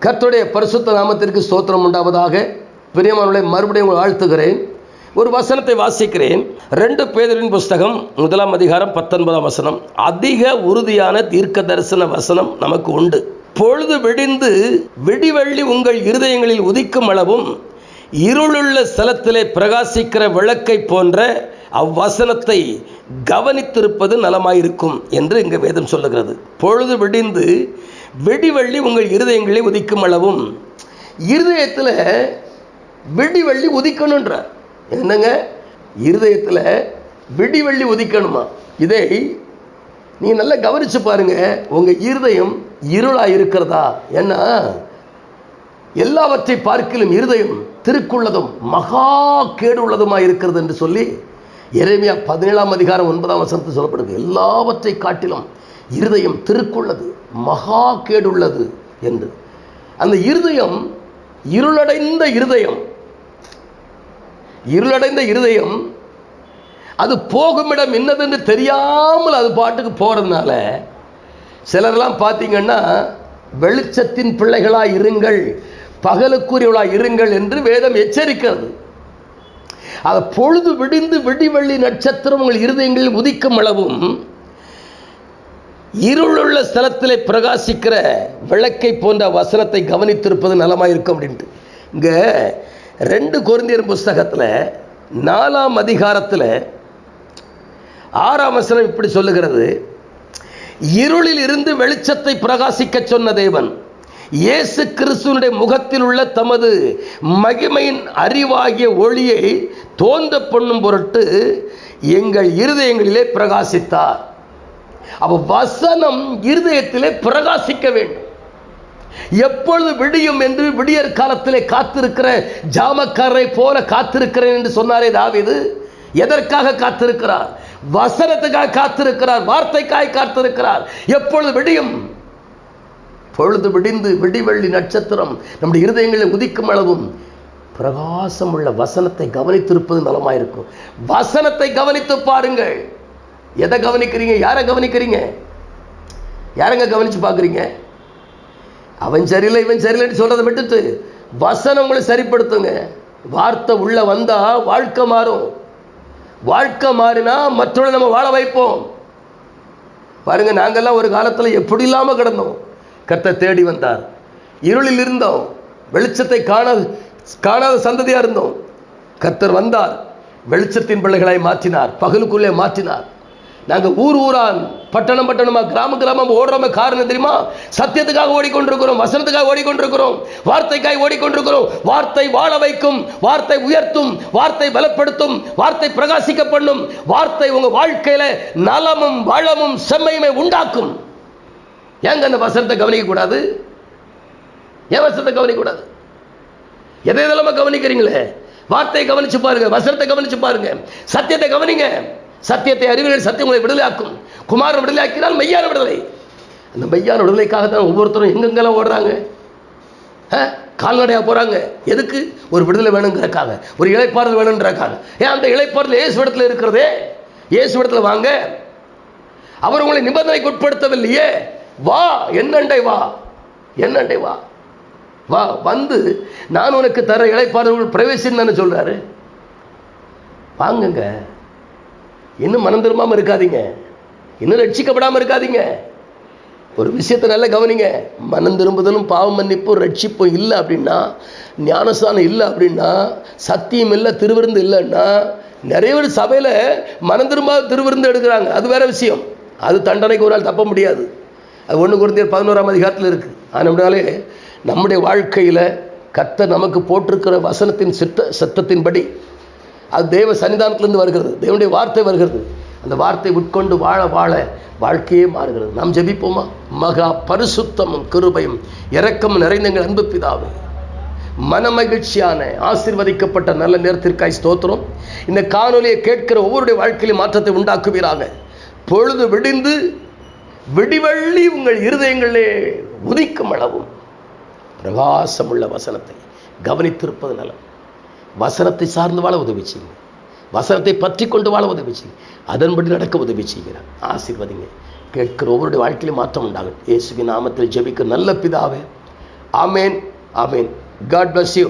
கர்த்துடைய பரிசுத்த நாமத்திற்கு ஸ்தோத்திரம் உண்டாவதாக. பிரியமானவர்களை மறுபடியும் உங்களை வாழ்த்துகிறேன். ஒரு வசனத்தை வாசிக்கிறேன். ரெண்டு பேதரின் புஸ்தகம் முதலாம் அதிகாரம் பத்தொன்பதாம் வசனம். அதிக உறுதியான தீர்க்க தரிசன வசனம் நமக்கு உண்டு. பொழுது விடிந்து வெடிவள்ளி உங்கள் இருதயங்களில் உதிக்கும் அளவும் இருளுள்ள ஸ்தலத்திலே பிரகாசிக்கிற விளக்கை போன்ற அவ்வசனத்தை கவனித்திருப்பது நலமாயிருக்கும் என்று இங்கு வேதம் சொல்லுகிறது. பொழுது விடிந்து வெடிவள்ளி உங்கள் இருதயங்களை உதிக்கும் அளவும். இருதயத்தில் வெடிவள்ளி உதிக்கணுன்றார் என்னங்க? இருதயத்தில் வெடிவள்ளி உதிக்கணுமா? இதை நீ நல்லா கவனிச்சு பாருங்க. உங்க இருதயம் இருளா இருக்கிறதா? ஏன்னா எல்லாவற்றை பார்க்கிலும் இருதயம் திருக்குள்ளதும் மகா கேடு உள்ளதுமா இருக்கிறது என்று சொல்லி இறைமையா பதினேழாம் அதிகாரம் ஒன்பதாம் வசனத்தில் சொல்லப்படுது. எல்லாவற்றை காட்டிலும் இருதயம் திருக்குள்ளது மகா கேடுள்ளது என்று. அந்த இருதயம் இருளடைந்த இருதயம். இருளடைந்த இருதயம் அது போகுமிடம் என்னதுன்னு தெரியாமல் அது பாட்டுக்கு போகிறதுனால சிலரெல்லாம் பார்த்தீங்கன்னா வெளிச்சத்தின் பிள்ளைகளாக இருங்கள் பகலுக்குரியவளாக இருங்கள் என்று வேதம் எச்சரிக்கிறது. அது பொழுது விடிந்து விடிவெள்ளி நட்சத்திரம் உங்கள் இருதயங்களில் உதிக்கும் அளவும் இருளுள்ள ஸ்தலத்திலே பிரகாசிக்கிற விளக்கை போன்ற வசனத்தை கவனித்திருப்பது நலமாக இருக்கும் அப்படின்ட்டு. இங்கே ரெண்டு குருந்தியர் புஸ்தகத்தில் நாலாம் அதிகாரத்தில் ஆறாம் வசனம் இப்படி சொல்லுகிறது. இருளில் இருந்து வெளிச்சத்தை பிரகாசிக்க சொன்ன தேவன் இயேசு கிறிஸ்துவனுடைய முகத்தில் உள்ள தமது மகிமையின் அறிவாகிய ஒளியை தோன்ற பண்ணும் பொருட்டு எங்கள் இருதயங்களிலே பிரகாசித்தார். அப்போ வசனம் இருதயத்திலே பிரகாசிக்க வேண்டும். எப்பொழுது விடியும் என்று விடியற் காலத்திலே காத்திருக்கிற ஜாமக்காரரை போல காத்திருக்கிறேன் என்று சொன்னாரே தாவிது. எதற்காக காத்திருக்கிறார்? வசனத்துக்காக காத்திருக்கிறார் வார்த்தைக்காய் காத்திருக்கிறார். எப்பொழுது விடியும்? பொழுது விடிந்து விடிவெள்ளி நட்சத்திரம் நம்முடைய இருதயங்களில் உதிக்கும் அளவும் பிரகாசம் உள்ள வசனத்தை கவனித்திருப்பது நலமாயிருக்கும். வசனத்தை கவனித்து பாருங்கள். எதை கவனிக்கிறீங்க? யாரை கவனிக்கிறீங்க? யாரங்க கவனிச்சு பார்க்குறீங்க? அவன் சரியில்லை இவன் சரியில்லைன்னு சொல்கிறத விட்டுட்டு வசனம் உங்களை சரிப்படுத்துங்க. வார்த்தை உள்ள வந்தா வாழ்க்கை மாறும். வாழ்க்கை மாறினா மற்றவரை நம்ம வாழ வைப்போம். பாருங்க நாங்கள்லாம் ஒரு காலத்தில் எப்படி இல்லாமல் கிடந்தோம். கத்தை தேடி வந்தார். இருளில் இருந்தோம். வெளிச்சத்தை காண காணாத சந்ததியாக இருந்தோம். கர்த்தர் வந்தார். வெளிச்சத்தின் பிள்ளைகளை மாற்றினார். பகலுக்குள்ளே மாற்றினார். நாங்கள் ஊர் ஊரா பட்டணம் பட்டணமா கிராம கிராமம் ஓடுறோமே காரணம் தெரியுமா? சத்தியத்துக்காக ஓடிக்கொண்டிருக்கிறோம் வசனத்துக்காக ஓடிக்கொண்டிருக்கிறோம் வார்த்தைக்காக ஓடிக்கொண்டிருக்கிறோம். வார்த்தை வாழ வைக்கும் வார்த்தை உயர்த்தும் வார்த்தை பலப்படுத்தும் வார்த்தை பிரகாசிக்க பண்ணும் வார்த்தை உங்க வாழ்க்கையில நலமும் வளமும் செம்மையுமே உண்டாக்கும். ஏங்க அந்த வசனத்தை கவனிக்க கூடாது ஏன் வசனத்தை கவனிக்க கூடாது எதை இதெல்லாம் கவனிக்கிறீங்களே? வார்த்தையை கவனிச்சு பாருங்க வசனத்தை கவனிச்சு பாருங்க சத்தியத்தை கவனிங்க. சத்தியத்தை அறிவியல் சத்தியம் உங்களை விடுதலையாக்கும். குமாரன் விடுதலையாக்கினால் மெய்யான விடுதலை. அந்த மெய்யான விடுதலைக்காக தான் ஒவ்வொருத்தரும் எங்கெங்கெல்லாம் ஓடுறாங்க? கால்நடையாக போகிறாங்க எதுக்கு? ஒரு விடுதலை வேணுங்கிறக்காக ஒரு இழைப்பாறுதல் வேணுன்றக்காக ஏன் அந்த இழைப்பாறுதல் இயேசு இடத்துல இருக்கிறதே? இயேசு இடத்துல வாங்க. அவர் உங்களை நிபந்தனைக்கு உட்படுத்தவில்லையே. வா என்னண்டை வா. என்னண்டை வா. வா வந்து நான் உனக்கு தர இழைப்பாறுதல் பிரவேசின்னு சொல்றாரு. வாங்குங்க. இன்னும் மனம் திரும்பாமல் இருக்காதீங்க. இன்னும் ரட்சிக்கப்படாமல் இருக்காதீங்க. ஒரு விஷயத்தை நல்லா கவனிங்க. மனம் திரும்புதலும் பாவம் மன்னிப்பும் ரட்சிப்பும் இல்லை அப்படின்னா ஞானஸ்தானம் இல்லை அப்படின்னா சத்தியம் இல்லை திருவிருந்து இல்லைன்னா நிறைய பேர் சபையில் மனம் திரும்பாத திருவிருந்து எடுக்கிறாங்க. அது வேற விஷயம். அது தண்டனைக்கு ஒரு நாள் தப்ப முடியாது. அது ஒன்று குறைந்த பதினோராம் அதிகாரத்தில் இருக்குது அதனாலே நம்முடைய வாழ்க்கையில் கத்த நமக்கு போட்டிருக்கிற வசனத்தின் சித்த சத்தத்தின்படி அது தேவ சன்னிதானத்திலேருந்து வருகிறது. தேவனுடைய வார்த்தை வருகிறது. அந்த வார்த்தை உட்கொண்டு வாழ வாழ வாழ்க்கையே மாறுகிறது. நாம் ஜெபிப்போமா? மகா பரிசுத்தமும் கிருபையும் இரக்கமும் நிறைந்த எங்கள் அன்பு பிதாவே. மனமகிழ்ச்சியான ஆசிர்வதிக்கப்பட்ட நல்ல நேரத்திற்காய் ஸ்தோத்திரம். இந்த காணொலியை கேட்கிற ஒவ்வொருடைய வாழ்க்கையிலும் மாற்றத்தை உண்டாக்குவீராக. பொழுது விடிந்து விடிவள்ளி உங்கள் இருதயங்களே உதிக்கும் அளவும். பிரகாசமுள்ள வசனத்தை கவனித்திருப்பது நலம். வசனத்தை சார்ந்து வாழ உதவி செய்யுங்க வசனத்தை பற்றி கொண்டு வாழ உதவி செய்யுங்க அதன்படி நடக்க உதவி செய்கிறார். ஆசீர்வதிங்க. கேட்கிற ஒவ்வொருடைய வாழ்க்கையிலும் மாற்றம் உண்டாகும் இயேசுவின் நாமத்தில் ஜெபிக்க நல்ல பிதாவே. ஆமேன். ஆமேன். God bless you